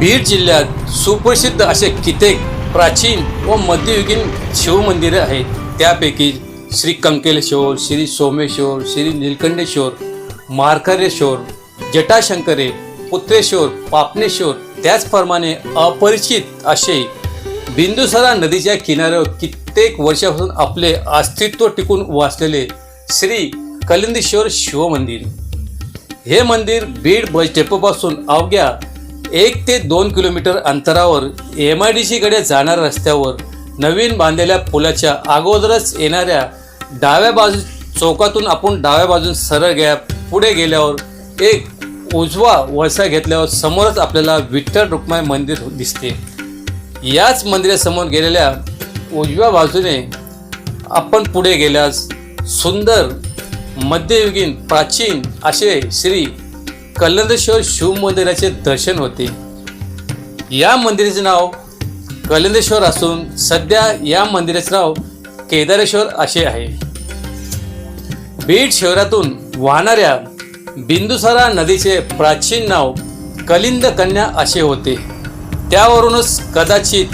बीड जिल्ह्यात सुप्रसिद्ध असे कित्येक प्राचीन व मध्ययुगीन शिवमंदिरे आहेत. त्यापैकी श्री कंकेलेश्वर श्री सोमेश्वर श्री निलकंठेश्वर मार्करेश्वर जटाशंकरे पुत्रेश्वर पापनेश्वर त्याचप्रमाणे अपरिचित असे बिंदुसरा नदीच्या किनाऱ्यावर कित्येक वर्षापासून आपले अस्तित्व टिकून वाचलेले श्री कलिंदेश्वर शिवमंदिर हे मंदिर बीड बस डेपोपासून अवघ्या एक ते दोन किलोमीटर अंतरावर एम आय डी सीकडे जाणाऱ्या रस्त्यावर नवीन बांधलेल्या पुलाच्या अगोदरच येणाऱ्या डाव्या बाजू चौकातून आपण डाव्या बाजून सरळ गॅप पुढे गेल्यावर एक उजवा वळसा घेतल्यावर समोरच आपल्याला विठ्ठल रुक्माई मंदिर दिसते. याच मंदिरासमोर गेलेल्या उजव्या बाजूने आपण पुढे गेल्यास सुंदर मध्ययुगीन प्राचीन असे श्री कलंदेश्वर शिव मंदिराचे दर्शन होते. या मंदिराचे नाव कलंदेश्वर असून सध्या या मंदिराचे नाव केदारेश्वर असे आहे. बीड शहरातून वाहणाऱ्या बिंदुसारा नदीचे प्राचीन नाव कलिंद कन्या असे होते. त्यावरूनच कदाचित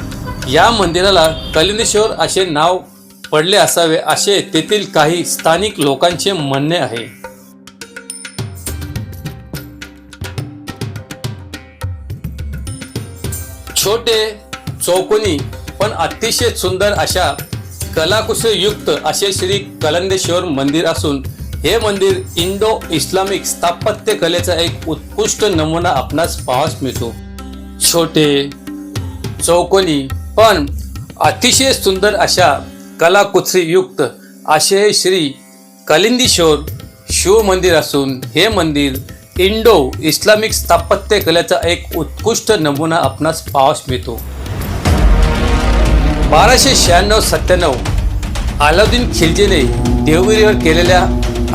या मंदिराला कलिंदेश्वर असे नाव पडले असावे असे तेथील काही स्थानिक लोकांचे म्हणणे आहे. छोटे चौकोनी पण अतिशय सुंदर अशा कलाकुसरयुक्त असे श्री कलंदेश्वर मंदिर असून हे मंदिर इंडो इस्लामिक स्थापत्य कलेचा एक उत्कृष्ट नमुना आपणास पाहास मिळतो. छोटे चौकोनी पण अतिशय सुंदर अशा कलाकुसरीयुक्त असे श्री कलिंदीश्वर शिव मंदिर असून हे मंदिर इंडो इस्लामिक स्थापत्य कलेचा एक उत्कृष्ट नमुना आपणास पाहास मिळतो. बाराशे शहाण्णव सत्त्याण्णव अलाउद्दीन खिलजीने देवगिरीवर केलेल्या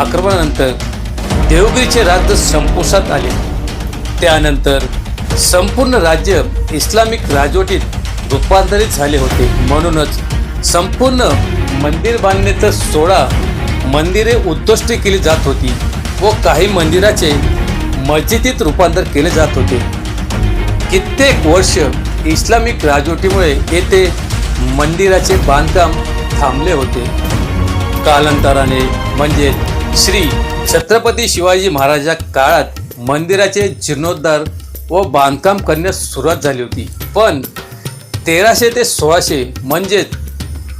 आक्रमणानंतर देवगिरीचे राज्य संपुष्टात आले. त्यानंतर संपूर्ण राज्य इस्लामिक राजवटीत रूपांतरित झाले होते. म्हणूनच संपूर्ण मंदिर बांधण्याचा सोळा मंदिरे उद्ध्वस्त केली जात होती व काही मंदिराचे मस्जिदीत रूपांतर केले जात होते. कित्येक वर्ष इस्लामिक राजवटीमुळे येथे मंदिराचे बांधकाम थांबले होते. कालांतराने म्हणजे श्री छत्रपती शिवाजी महाराजा काळात मंदिराचे जीर्णोद्धार व बांधकाम करण्यास सुरुवात झाली होती. पण तेराशे ते सोळाशे म्हणजे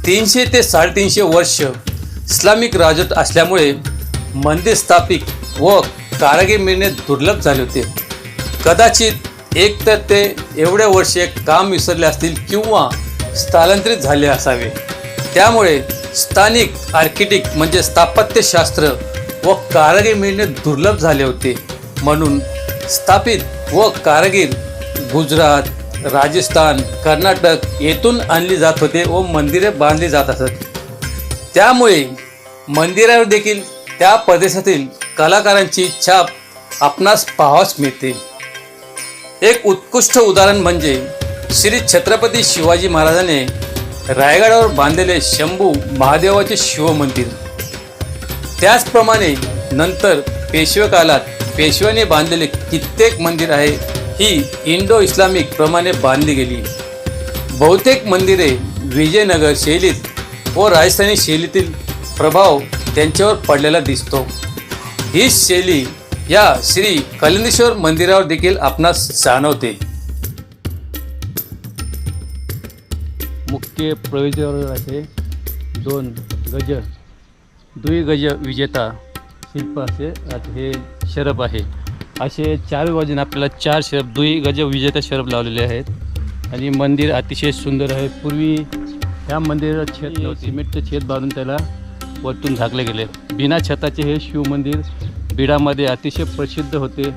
तीनशे ते साडेतीनशे वर्ष इस्लामिक राजवट असल्यामुळे मंदिर स्थापित व कारागीर मिळणे दुर्लभ झाले होते. कदाचित एक तर ते एवढ्या वर्षे काम विसरले असतील किंवा स्थलांतरित झाले असावे. त्यामुळे स्थानिक आर्किटेक्ट म्हणजे स्थापत्यशास्त्र व कारागीर मिळणे दुर्लभ झाले होते. म्हणून स्थापित व कारागीर गुजरात राजस्थान कर्नाटक येथून आणली जात होते व मंदिरे बांधली जात असत. त्यामुळे मंदिरावर देखील त्या प्रदेशातील कलाकारांची छाप आपणास पाहावयास मिळते. एक उत्कृष्ट उदाहरण म्हणजे श्री छत्रपती शिवाजी महाराजाने रायगडावर बांधलेले शंभू महादेवाचे शिवमंदिर. त्याचप्रमाणे नंतर पेशवे काळात पेशव्याने बांधलेले कित्येक मंदिर आहे ही इंडो इस्लामिक प्रमाणे बांधली गेली. बहुतेक मंदिरे विजयनगर शैलीत व राजस्थानी शैलीतील प्रभाव त्यांच्यावर पडलेला दिसतो. ही शैली या श्री कलिंदेश्वर मंदिरावर देखील आपणास जाणवते. मुख्य प्रवेशद्वार असे दोन गज दुई गज विजेता शिल्प असे हे शरब आहे. असे चार बाजूने आपल्याला चार शरब दुई गज विजेता शरब लावलेले आहेत. आणि मंदिर अतिशय सुंदर आहे. पूर्वी ह्या मंदिरात छेद सिमेंटचं छेद बांधून त्याला वरतून झाकले गेले. बिना छताचे हे शिवमंदिर बीडामध्ये अतिशय प्रसिद्ध होते.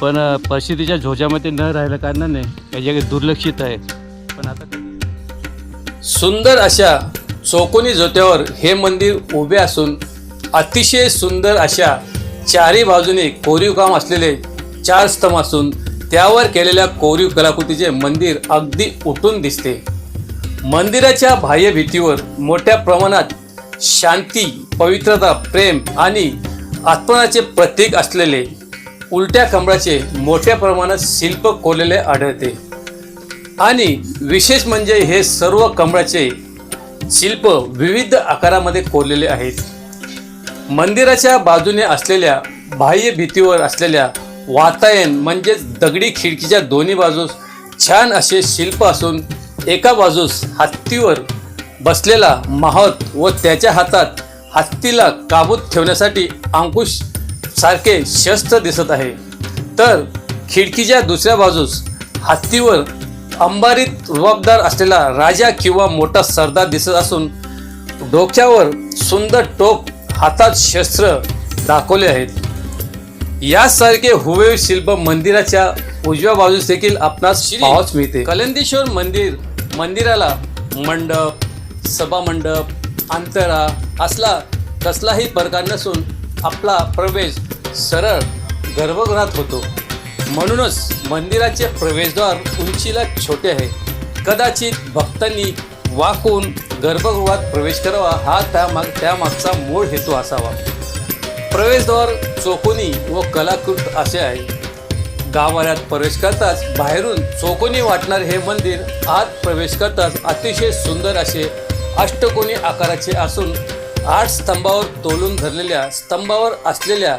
पण प्रसिद्धीच्या झोजामध्ये न राहिल्या कारणाने याच्याकडे दुर्लक्षित आहे. पण आता सुंदर अशा चौकोनी झोत्यावर हे मंदिर उभे असून अतिशय सुंदर अशा चारी बाजूने कोरीव काम असलेले चार स्तंभ असून त्यावर केलेल्या कोरीव कलाकृतीचे मंदिर अगदी उठून दिसते. मंदिराच्या बाह्य भीतीवर मोठ्या प्रमाणात शांती पवित्रता प्रेम आणि आत्मनाचे प्रतीक असलेले उलट्या कमळाचे मोठ्या प्रमाणात शिल्प कोरलेले आढळते. आणि विशेष म्हणजे हे सर्व कमळाचे शिल्प विविध आकारामध्ये कोरलेले आहेत. मंदिराच्या बाजूने असलेल्या बाह्य भीतीवर असलेल्या वातायन म्हणजेच दगडी खिडकीच्या दोन्ही बाजूस छान असे शिल्प असून एका बाजूस हत्तीवर बसलेला माहत व त्याच्या हातात हत्तीला काबूत ठेवण्यासाठी अंकुश सारखे शस्त्र दिसत आहे. तर खिडकीच्या दुसऱ्या बाजूस हत्तीवर अंबारीत रुबाबदार असलेला राजा किंवा मोठा सरदार दिसत असून डोक्यावर सुंदर टोप हातात शस्त्र दाखवले आहेत. यासारखे हुबेहूब शिल्प मंदिराच्या उजव्या बाजूस देखील आपणास मिळते. कलंदेश्वर मंदिर मंदिराला मंडप सभामंडप अंतरा असला कसलाही प्रकार नसून आपला प्रवेश सरळ गर्भगृहात होतो. म्हणूनच मंदिराचे प्रवेशद्वार उंचीला छोटे आहे. कदाचित भक्तांनी वाकून गर्भगृहात प्रवेश करावा हा त्यामाग त्यामागचा मूळ हेतू असावा. प्रवेशद्वार चोकोनी व कलाकृत असे आहे. गावाऱ्यात प्रवेश करताच बाहेरून चोकोनी वाटणारे हे मंदिर आत प्रवेश करताच अतिशय सुंदर असे अष्टकोनी आकाराचे असून आठ स्तंभावर तोलून धरलेल्या स्तंभावर असलेल्या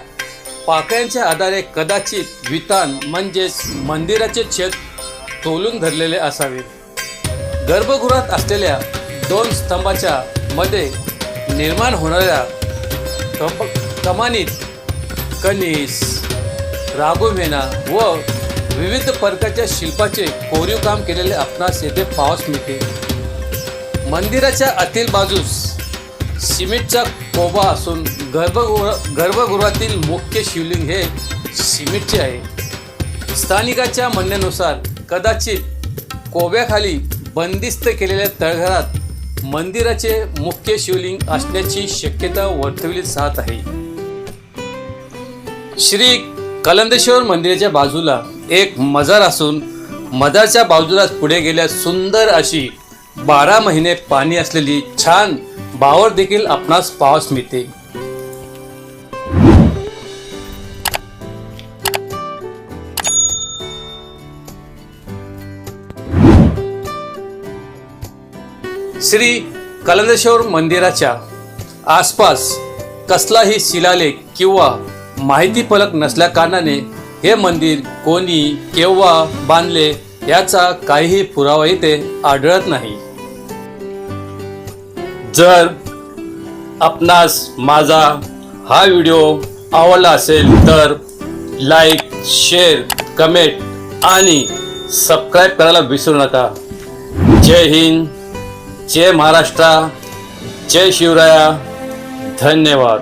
पाकळ्यांच्या आधारे कदाचित वितान म्हणजेच मंदिराचे छेद तोलून धरलेले असावे. गर्भगृहात असलेल्या दोन स्तंभाच्या मध्ये निर्माण होणाऱ्या कप कमानीत कनिस राघुमेना व विविध प्रकारच्या शिल्पाचे कोरीव काम केलेले आपणास येथे पावस मिळते. मंदिराच्या आतील बाजूस सिमेंटचा कोबा असून गर्भगृह गर्भगृहातील मुख्य शिवलिंग हे सिमेंटचे आहे. स्थानिकाच्या म्हणण्यानुसार कदाचित कोब्याखाली बंदिस्त केलेल्या तळघरात मंदिराचे मुख्य शिवलिंग असण्याची शक्यता वर्तविली जात आहे. श्री कलंदेश्वर मंदिराच्या बाजूला एक मजार असून मजारच्या बाजूलाच पुढे गेल्या सुंदर अशी बारा महिने पाणी असलेली छान बावर देखील आपणास पावस मिळते. श्री कलंदेश्वर मंदिराच्या आसपास कसलाही शिलालेख किंवा माहिती फलक नसल्या कारणाने हे मंदिर कोणी केव्हा बांधले याचा काहीही पुरावा इथे आढळत नाही. जर आपणास माझा हा व्हिडिओ आवडला असेल तर लाईक शेअर कमेंट आणि सबस्क्राईब करायला विसरू नका. जय हिंद जय महाराष्ट्र जय शिवराया. धन्यवाद.